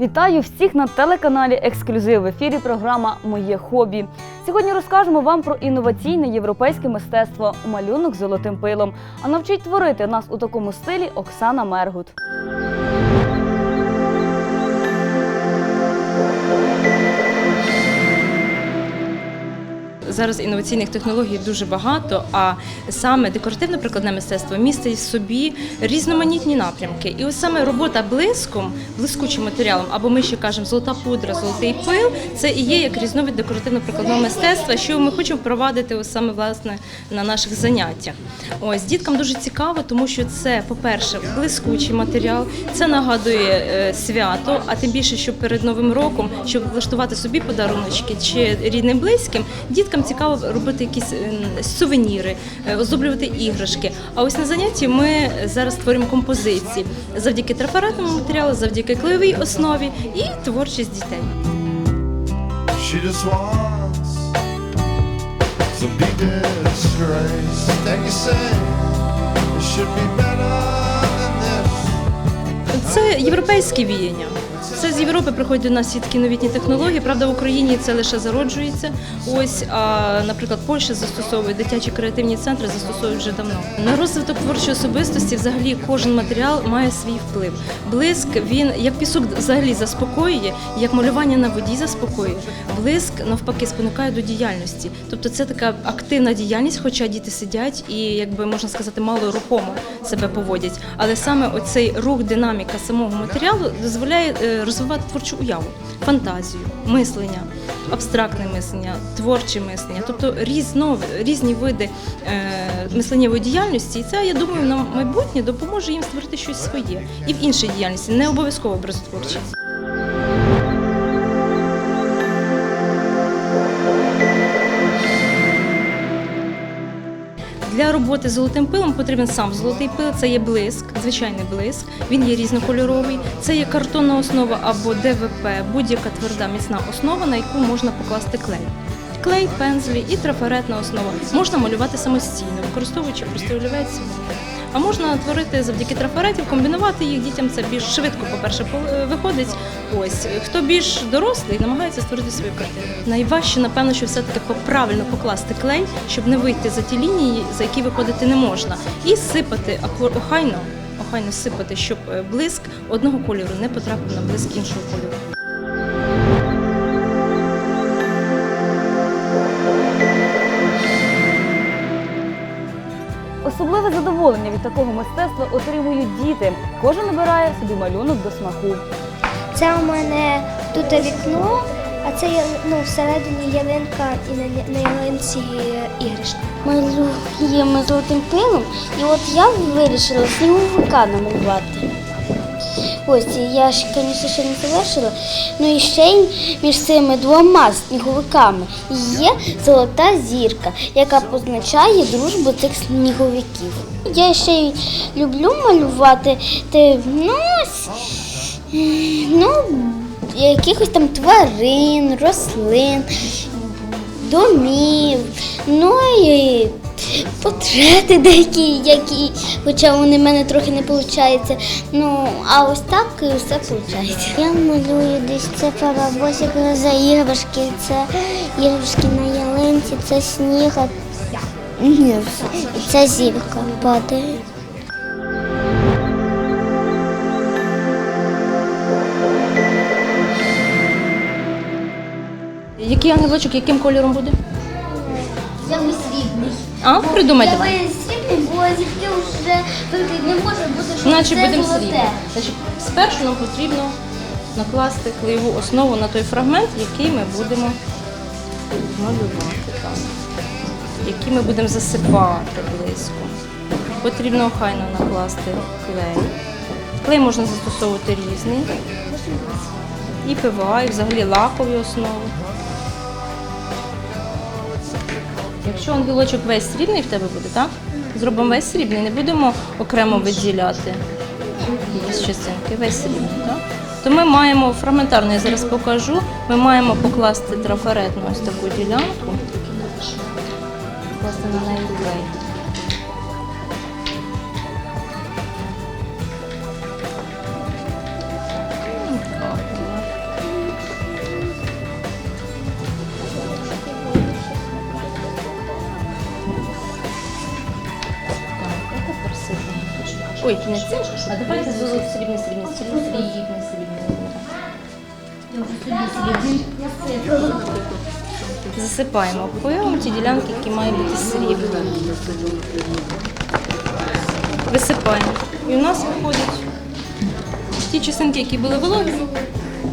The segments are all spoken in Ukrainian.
Вітаю всіх на телеканалі Ексклюзив в ефірі. Програма Моє хобі. Сьогодні розкажемо вам про інноваційне європейське мистецтво малюнок золотим пилом. А навчить творити нас у такому стилі Оксана Мергут. Зараз інноваційних технологій дуже багато, а саме декоративно-прикладне мистецтво містить в собі різноманітні напрямки. І ось саме робота блиском, блискучим матеріалом, або ми ще кажемо золота пудра, золотий пил, це і є як різновид декоративно-прикладного мистецтва, що ми хочемо впровадити ось саме власне на наших заняттях. Ось діткам дуже цікаво, тому що це, по-перше, блискучий матеріал, це нагадує е, свято, а тим більше, що перед новим роком, щоб влаштувати собі подаруночки чи рідним близьким, діткам цікаво робити якісь е, сувеніри, е, оздоблювати іграшки. А ось на занятті ми зараз створюємо композиції завдяки трафаретному матеріалу, завдяки клеєвій основі і творчість дітей. She just wants some deep disgrace. Then you say it should be better than this. Це європейське віяння. Це з Європи приходять до нас всі такі новітні технології. Правда, в Україні це лише зароджується. Ось, а, наприклад, Польща застосовує дитячі креативні центри, застосовують вже давно. На розвиток творчої особистості взагалі кожен матеріал має свій вплив. Блиск він як пісок взагалі заспокоює, як малювання на воді заспокоює. Блиск навпаки спонукає до діяльності. Тобто це така активна діяльність, хоча діти сидять і, якби можна сказати, мало рухомо себе поводять. Але саме оцей рух, динаміка самого матеріалу дозволяє е, розвивати творчу уяву, фантазію, мислення, абстрактне мислення, творче мислення, тобто різно, різні види е, мисленнєвої діяльності. І це, я думаю, на майбутнє допоможе їм створити щось своє і в іншій діяльності, не обов'язково образотворчість. Для роботи з золотим пилом потрібен сам золотий пил, це є блиск, звичайний блиск. Він є різнокольоровий. Це є картонна основа або ДВП, будь-яка тверда міцна основа, на яку можна покласти клей. Клей, пензлі і трафаретна основа. Можна малювати самостійно, використовуючи простий олівець. А можна творити завдяки трафаретів, комбінувати їх дітям. Це більш швидко, по-перше, по- виходить. Ось хто більш дорослий, намагається створити свою картину. Найважче, напевно, що все-таки правильно покласти клей, щоб не вийти за ті лінії, за які виходити не можна, і сипати охайно, охайно сипати, щоб е, блиск одного кольору не потрапив на блиск іншого кольору. Задоволення мистецтва отримують діти. Кожен обирає собі малюнок до смаку. Це у мене тут вікно, а це ну, всередині ялинка і на, на ялинці іграшки. Малюємо золотим пилом, і от я вирішила сніговика намалювати. Ось я ж, звісно, ще не завершила. Ну і ще між цими двома сніговиками є золота зірка, яка позначає дружбу цих сніговиків. Я ще й люблю малювати те, ну, ну, якихось там тварин, рослин, домів, портрети деякі, які, хоча вони в мене трохи не виходить. Ну, а ось так і все виходить. Я малюю десь це паровозик за іграшки, це іграшки на ялинці, це сніг, а ні, це зірка падає. Який ангелочок, яким кольором буде? Я срібний. А, придумайте. Я срібний, бо зірки вже не може бути, що Значить, це будемо золоте. Значить, спершу нам потрібно накласти клеєву основу на той фрагмент, який ми будемо малювати там, який ми будемо засипати близько. Потрібно охайно накласти клей. Клей можна застосовувати різний. І ПВА, і взагалі лакові основи. Якщо ангелочок весь срібний в тебе буде, так? Зробимо весь срібний, не будемо окремо виділяти якісь частинки, весь срібний, так? То ми маємо фрагментарно, я зараз покажу, ми маємо покласти трафаретну ось таку ділянку, покласти на неї клей. Ой, не це. А давайте золото срібне, срібне, срібне, срібне, срібне. Засипаємо пилом ті ділянки, які мають бути срібні. Висипаємо. І у нас виходять ті частинки, які були вологі,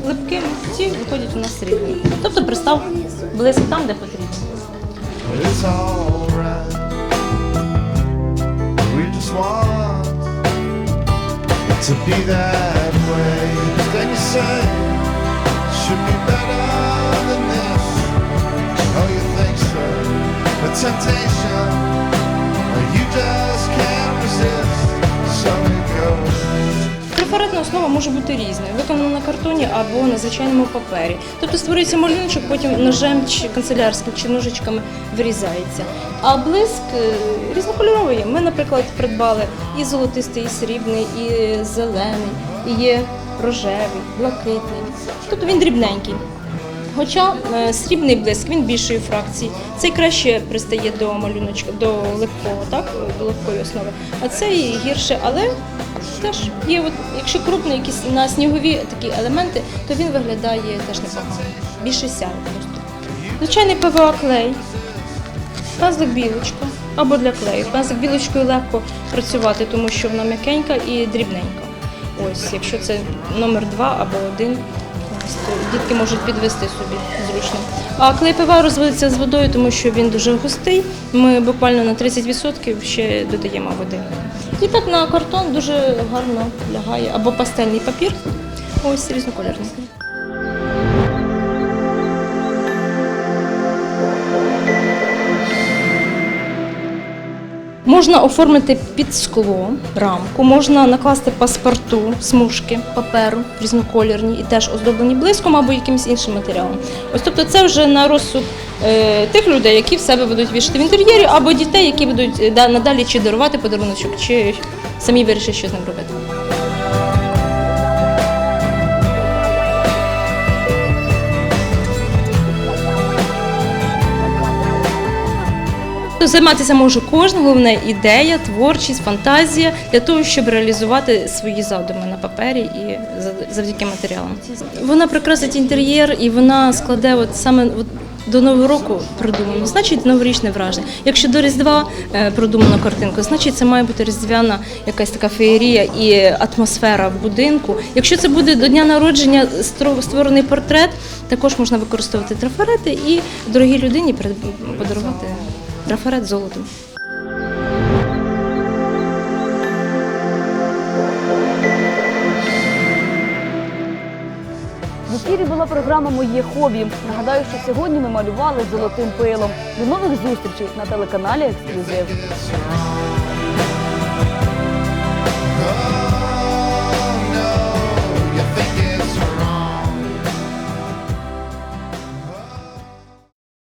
липкими, ці виходять у нас срібні. Тобто пристав близько там, де потрібно. We just want to be that way. Then you say, should be better than this. Oh, you think so? The temptation, основа може бути різною, виконана на картоні або на звичайному папері. Тобто створюється малюночок, потім ножем чи канцелярським чи ножичками вирізається. А блиск е, різнокольоровий. Ми, наприклад, придбали і золотистий, і срібний, і зелений, і є рожевий, блакитний. Тобто він дрібненький. Хоча е, срібний блиск він більшої фракції. Цей краще пристає до малюночка, до легкого, так, до легкої основи. А цей гірше, але теж є, от, якщо крупний якісь на снігові такі елементи, то він виглядає теж непогано. Більше сяє просто. Звичайний ПВА клей, пензлик білочка або для клею. Пензлик білочкою легко працювати, тому що вона м'якенька і дрібненька. Ось, якщо це номер два або один, дітки можуть підвести собі зручно. А клей пива розводиться з водою, тому що він дуже густий. Ми буквально на 30% ще додаємо води. І так на картон дуже гарно лягає або пастельний папір. Ось різнокольорний. Можна оформити під скло рамку, можна накласти паспорту, смужки паперу різнокольорні і теж оздоблені блиском або якимось іншим матеріалом. Ось тобто це вже на розсуд е, тих людей, які в себе будуть вішати в інтер'єрі, або дітей, які будуть е, надалі чи дарувати подаруночок, чи самі вирішать, що з ним робити. То Займатися може кожен, головне ідея, творчість, фантазія для того, щоб реалізувати свої задуми на папері і за- завдяки матеріалам. Вона прикрасить інтер'єр і вона складе от саме от до нового року продумано, значить новорічне враження. Якщо до Різдва е, продумано картинку, значить це має бути різдвяна якась така феєрія і атмосфера в будинку. Якщо це буде до дня народження створений портрет, також можна використовувати трафарети і дорогій людині подарувати трафарет золотом. В ефірі була програма Моє хобі. Нагадаю, що сьогодні ми малювали золотим пилом. До нових зустрічей на телеканалі Ексклюзив.